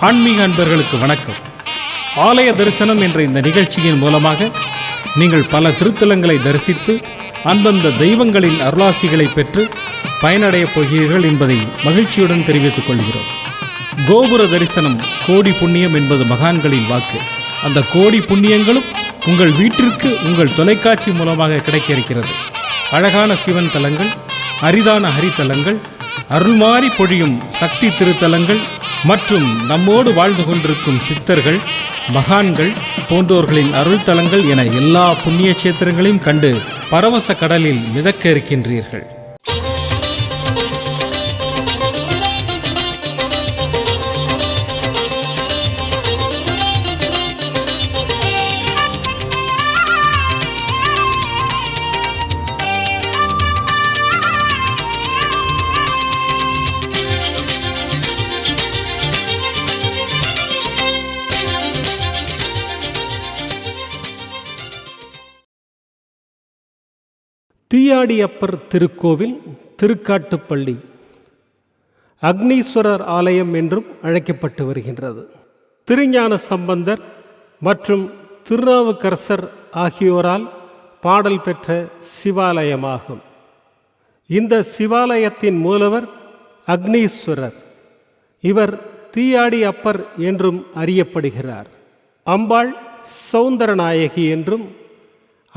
ஆன்மீக அன்பர்களுக்கு வணக்கம். ஆலய தரிசனம் என்ற இந்த நிகழ்ச்சியின் மூலமாக நீங்கள் பல திருத்தலங்களை தரிசித்து அந்தந்த தெய்வங்களின் அருளாசிகளை பெற்று பயனடையப் போகிறீர்கள் என்பதை மகிழ்ச்சியுடன் தெரிவித்துக் கொள்கிறோம். கோபுர தரிசனம் கோடி புண்ணியம் என்பது மகான்களின் வாக்கு. அந்த கோடி புண்ணியங்களும் உங்கள் வீட்டிற்கு உங்கள் தொலைக்காட்சி மூலமாக கிடைக்க இருக்கிறது அழகான சிவன் தலங்கள் அரிதான ஹரித்தலங்கள் அருள்மாறி பொழியும் சக்தி திருத்தலங்கள் மற்றும் நம்மோடு வாழ்ந்து கொண்டிருக்கும் சித்தர்கள் மகான்கள் போன்றோர்களின் அருள் தலங்கள் என எல்லா புண்ணிய சேத்திரங்களையும் கண்டு பரவச கடலில் மிதக்க இருக்கின்றீர்கள். தீயாடியப்பர் திருக்கோவில் திருக்காட்டுப்பள்ளி. அக்னீஸ்வரர் ஆலயம் என்றும் அழைக்கப்பட்டு வருகின்றது. திருஞான சம்பந்தர் மற்றும் திருநாவுக்கரசர் ஆகியோரால் பாடல் பெற்ற சிவாலயமாகும். இந்த சிவாலயத்தின் மூலவர் அக்னீஸ்வரர். இவர் தீயாடி அப்பர் என்றும் அறியப்படுகிறார். அம்பாள் சௌந்தரநாயகி என்றும்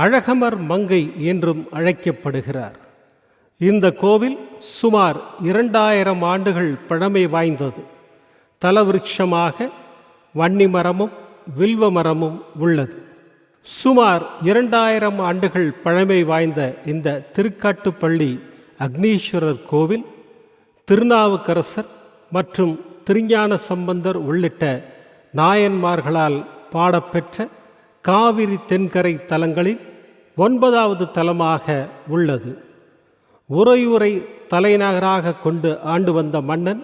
அழகமர் மங்கை என்றும் அழைக்கப்படுகிறார். இந்த கோவில் சுமார் இரண்டாயிரம் ஆண்டுகள் பழமை வாய்ந்தது. தலவிருட்சமாக வன்னி மரமும் வில்வ மரமும் உள்ளது. சுமார் இரண்டாயிரம் ஆண்டுகள் பழமை வாய்ந்த இந்த திருக்காட்டுப்பள்ளி அக்னீஸ்வரர் கோவில் திருநாவுக்கரசர் மற்றும் திருஞான சம்பந்தர் உள்ளிட்ட நாயன்மார்களால் பாடப்பெற்ற காவிரி தென்கரை தலங்களில் ஒன்பதாவது தலமாக உள்ளது. உறையூரை தலைநகராக கொண்டு ஆண்டு வந்த மன்னன்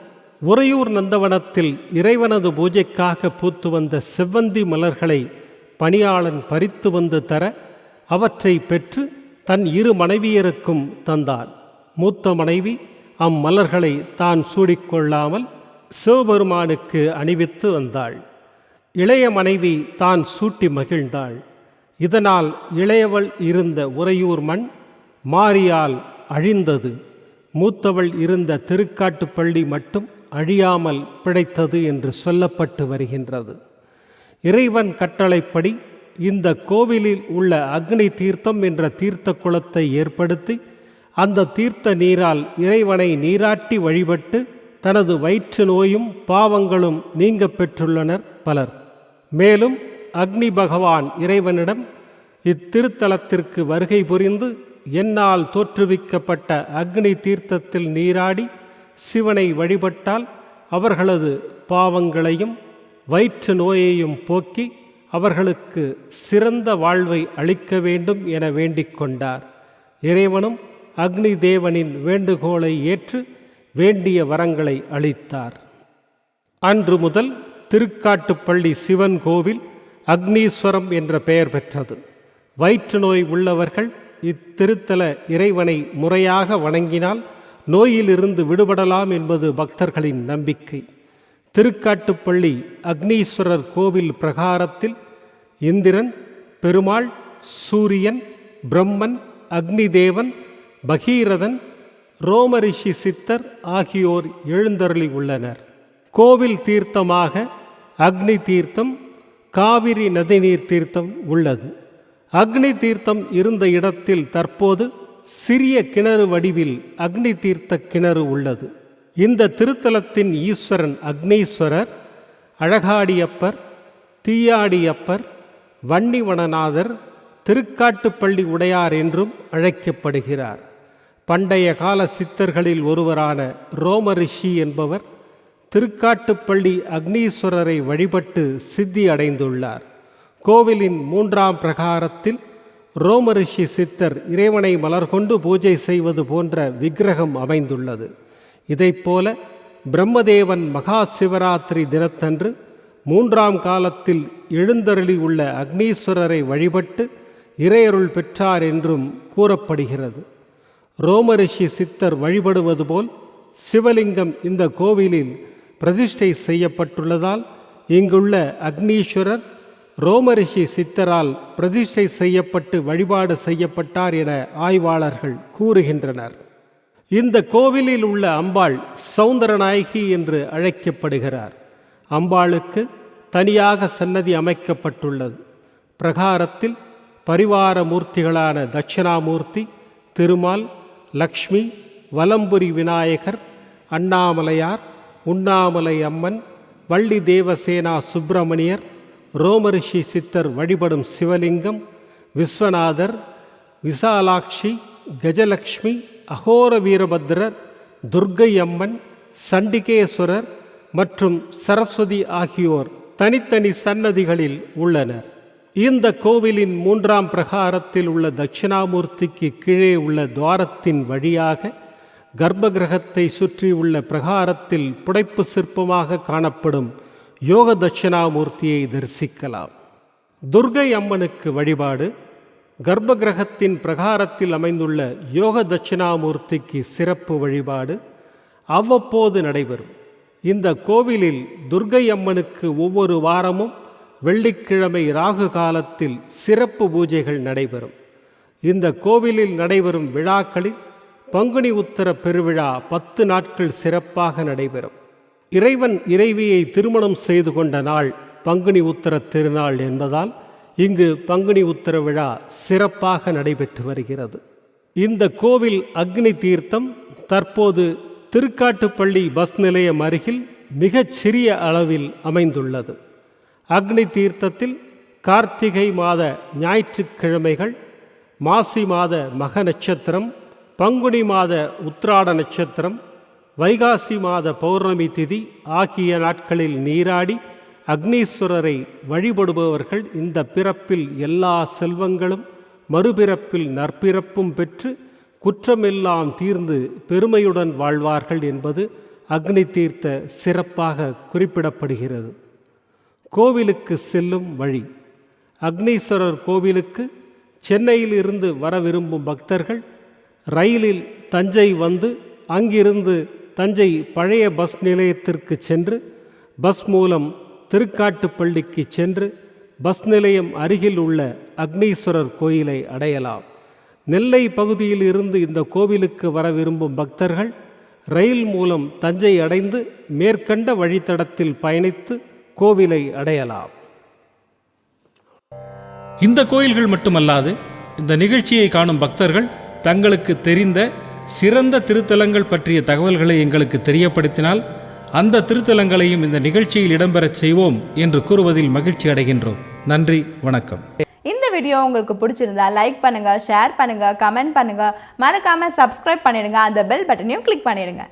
உறையூர் நந்தவனத்தில் இறைவனது பூஜைக்காக பூத்து வந்த செவ்வந்தி மலர்களை பணியாளன் பறித்து வந்து தர அவற்றை பெற்று தன் இரு மனைவியருக்கும் தந்தான். மூத்த மனைவி அம்மலர்களை தான் சூடிக்கொள்ளாமல் சிவபெருமானுக்கு அணிவித்து வந்தாள். இளைய மனைவி தான் சூட்டி மகிழ்ந்தாள். இதனால் இளையவள் இருந்த உறையூர் மண் மாரியால் அழிந்தது. மூத்தவள் இருந்த திருக்காட்டுப்பள்ளி மட்டும் அழியாமல் பிழைத்தது என்று சொல்லப்பட்டு வருகின்றது. இறைவன் கட்டளைப்படி இந்த கோவிலில் உள்ள அக்னி தீர்த்தம் என்ற தீர்த்த குளத்தை ஏற்படுத்தி அந்த தீர்த்த நீரால் இறைவனை நீராட்டி வழிபட்டு தனது வயிற்று நோயும் பாவங்களும் நீங்க பெற்றுள்ளனர் பலர். மேலும் அக்னி பகவான் இறைவனிடம் இத்திருத்தலத்திற்கு வருகை புரிந்து என்னால் தோற்றுவிக்கப்பட்ட அக்னி தீர்த்தத்தில் நீராடி சிவனை வழிபட்டால் அவர்களது பாவங்களையும் வயிற்று நோயையும் போக்கி அவர்களுக்கு சிறந்த வாழ்வை அளிக்க வேண்டும் என வேண்டிக் கொண்டார். இறைவனும் அக்னி தேவனின் வேண்டுகோளை ஏற்று வேண்டிய வரங்களை அளித்தார். அன்று முதல் திருக்காட்டுப்பள்ளி சிவன் கோவில் அக்னீஸ்வரம் என்ற பெயர் பெற்றது. வயிற்று நோய் உள்ளவர்கள் இத்திருத்தல இறைவனை முறையாக வணங்கினால் நோயிலிருந்து விடுபடலாம் என்பது பக்தர்களின் நம்பிக்கை. திருக்காட்டுப்பள்ளி அக்னீஸ்வரர் கோவில் பிரகாரத்தில் இந்திரன் பெருமாள் சூரியன் பிரம்மன் அக்னிதேவன் பகீரதன் ரோமரிஷி சித்தர் ஆகியோர் எழுந்தருளி உள்ளனர். கோவில் தீர்த்தமாக அக்னி தீர்த்தம் காவிரி நதிநீர் தீர்த்தம் உள்ளது. அக்னி தீர்த்தம் இருந்த இடத்தில் தற்போது சிறிய கிணறு வடிவில் அக்னி தீர்த்த கிணறு உள்ளது. இந்த திருத்தலத்தின் ஈஸ்வரன் அக்னீஸ்வரர் அழகாடியப்பர் தீயாடியப்பர் வன்னிவனநாதர் திருக்காட்டுப்பள்ளி உடையார் என்றும் அழைக்கப்படுகிறார். பண்டைய கால சித்தர்களில் ஒருவரான ரோமரிஷி என்பவர் திருக்காட்டுப்பள்ளி அக்னீஸ்வரரை வழிபட்டு சித்தி அடைந்துள்ளார். கோவிலின் மூன்றாம் பிரகாரத்தில் ரோமரிஷி சித்தர் இறைவனை மலர் கொண்டு பூஜை செய்வது போன்ற விக்கிரகம் அமைந்துள்ளது. இதைப்போல பிரம்மதேவன் மகா சிவராத்திரி தினத்தன்று மூன்றாம் காலத்தில் எழுந்தருளி உள்ள அக்னீஸ்வரரை வழிபட்டு இறையருள் பெற்றார் என்றும் கூறப்படுகிறது. ரோமரிஷி சித்தர் வழிபடுவது போல் சிவலிங்கம் இந்த கோவிலில் பிரதிஷ்டை செய்யப்பட்டுள்ளதால் இங்குள்ள அக்னீஸ்வரர் ரோமரிஷி சித்தரால் பிரதிஷ்டை செய்யப்பட்டு வழிபாடு செய்யப்பட்டார் என ஆய்வாளர்கள் கூறுகின்றனர். இந்த கோவிலில் உள்ள அம்பாள் சௌந்தரநாயகி என்று அழைக்கப்படுகிறார். அம்பாளுக்கு தனியாக சன்னதி அமைக்கப்பட்டுள்ளது. பிரகாரத்தில் பரிவார மூர்த்திகளான தட்சிணாமூர்த்தி திருமால் லக்ஷ்மி வலம்புரி விநாயகர் அண்ணாமலையார் உண்ணாமலை அம்மன் வள்ளி தேவசேனா சுப்பிரமணியர் ரோமரிஷி சித்தர் வழிபடும் சிவலிங்கம் விஸ்வநாதர் விசாலாட்சி கஜலக்ஷ்மி அகோர வீரபத்ரர் துர்க்கை அம்மன் சண்டிகேஸ்வரர் மற்றும் சரஸ்வதி ஆகியோர் தனித்தனி சன்னதிகளில் உள்ளனர். இந்த கோவிலின் மூன்றாம் பிரகாரத்தில் உள்ள தட்சிணாமூர்த்திக்கு கீழே உள்ள துவாரத்தின் வழியாக கர்ப்பகிரகத்தை சுற்றியுள்ள பிரகாரத்தில் புடைப்பு சிற்பமாக காணப்படும் யோக தட்சிணாமூர்த்தியை தரிசிக்கலாம். துர்கை அம்மனுக்கு வழிபாடு கர்ப்பகிரகத்தின் பிரகாரத்தில் அமைந்துள்ள யோக தட்சிணாமூர்த்திக்கு சிறப்பு வழிபாடு அவ்வப்போது நடைபெறும். இந்த கோவிலில் துர்கை அம்மனுக்கு ஒவ்வொரு வாரமும் வெள்ளிக்கிழமை ராகு காலத்தில் சிறப்பு பூஜைகள் நடைபெறும். இந்த கோவிலில் நடைபெறும் விழாக்களில் பங்குனி உத்தர பெருவிழா பத்து நாட்கள் சிறப்பாக நடைபெறும். இறைவன் இறைவியை திருமணம் செய்து கொண்ட நாள் பங்குனி உத்தர திருநாள் என்பதால் இங்கு பங்குனி உத்தர விழா சிறப்பாக நடைபெற்று வருகிறது. இந்த கோவில் அக்னி தீர்த்தம் தற்போது திருக்காட்டுப்பள்ளி பஸ் நிலையம் அருகில் மிகச் சிறிய அளவில் அமைந்துள்ளது. அக்னி தீர்த்தத்தில் கார்த்திகை மாத ஞாயிற்றுக்கிழமைகள் மாசி மாத மக நட்சத்திரம் பங்குனி மாத உத்திராட நட்சத்திரம் வைகாசி மாத பௌர்ணமி திதி ஆகிய நாட்களில் நீராடி அக்னீஸ்வரரை வழிபடுபவர்கள் இந்த பிறப்பில் எல்லா செல்வங்களும் மறுபிறப்பில் நற்பிறப்பும் பெற்று குற்றமெல்லாம் தீர்ந்து பெருமையுடன் வாழ்வார்கள் என்பது அக்னி தீர்த்த சிறப்பாக குறிப்பிடப்படுகிறது. கோவிலுக்கு செல்லும் வழி. அக்னீஸ்வரர் கோவிலுக்கு சென்னையில் இருந்து வர விரும்பும் பக்தர்கள் ரயிலில் தஞ்சை வந்து அங்கிருந்து தஞ்சை பழைய பஸ் நிலையத்திற்கு சென்று பஸ் மூலம் திருக்காட்டுப்பள்ளிக்கு சென்று பஸ் நிலையம் அருகில் உள்ள அக்னீஸ்வரர் கோயிலை அடையலாம். நெல்லை பகுதியில் இருந்து இந்த கோவிலுக்கு வர விரும்பும் பக்தர்கள் ரயில் மூலம் தஞ்சை அடைந்து மேற்கண்ட வழித்தடத்தில் பயணித்து கோவிலை அடையலாம். இந்த கோயில்கள் மட்டுமல்லாது இந்த நிகழ்ச்சியை காணும் பக்தர்கள் தங்களுக்கு தெரிந்த சிறந்த திருத்தலங்கள் பற்றிய தகவல்களை எங்களுக்கு தெரியப்படுத்தினால் அந்த திருத்தலங்களையும் இந்த நிகழ்ச்சியில் இடம்பெறச் செய்வோம் என்று கூறுவதில் மகிழ்ச்சி அடைகின்றோம். நன்றி வணக்கம். இந்த வீடியோ உங்களுக்கு பிடிச்சிருந்தா லைக் பண்ணுங்க ஷேர் பண்ணுங்க கமெண்ட் பண்ணுங்க. மறக்காம சப்ஸ்கிரைப் பண்ணிடுங்க. அந்த பெல் பட்டனையும் கிளிக் பண்ணிடுங்க.